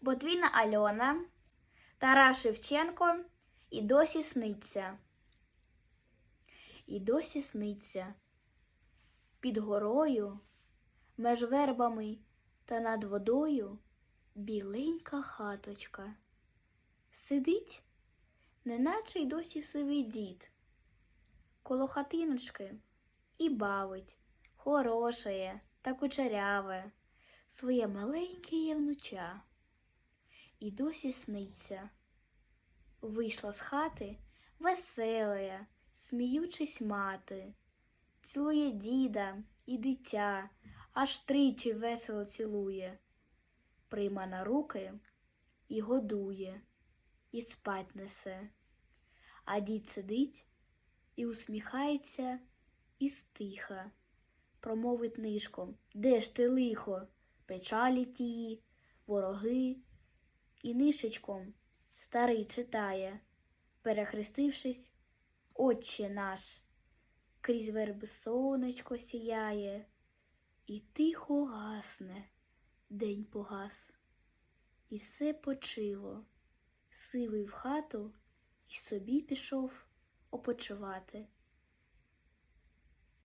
Ботвіна Альона, Тарас Шевченко і досі сниться. І досі сниться. Під горою, меж вербами та над водою біленька хаточка. Сидить, неначе й досі сивий дід. Коло хатиночки і бавить хорошеє та кучеряве своє маленьке євнуча. І досі сниться. Вийшла з хати веселая, сміючись мати, цілує діда і дитя, аж тричі весело цілує, прийма на руки і годує, і спать несе. А дід сидить і усміхається, і стиха, промовить нишком, де ж ти лихо, печалі тії, вороги, і нишечком старий читає, перехрестившись, Отче наш, крізь верби сонечко сіяє, і тихо гасне, день погас, і все почило, сивий в хату і собі пішов опочивати.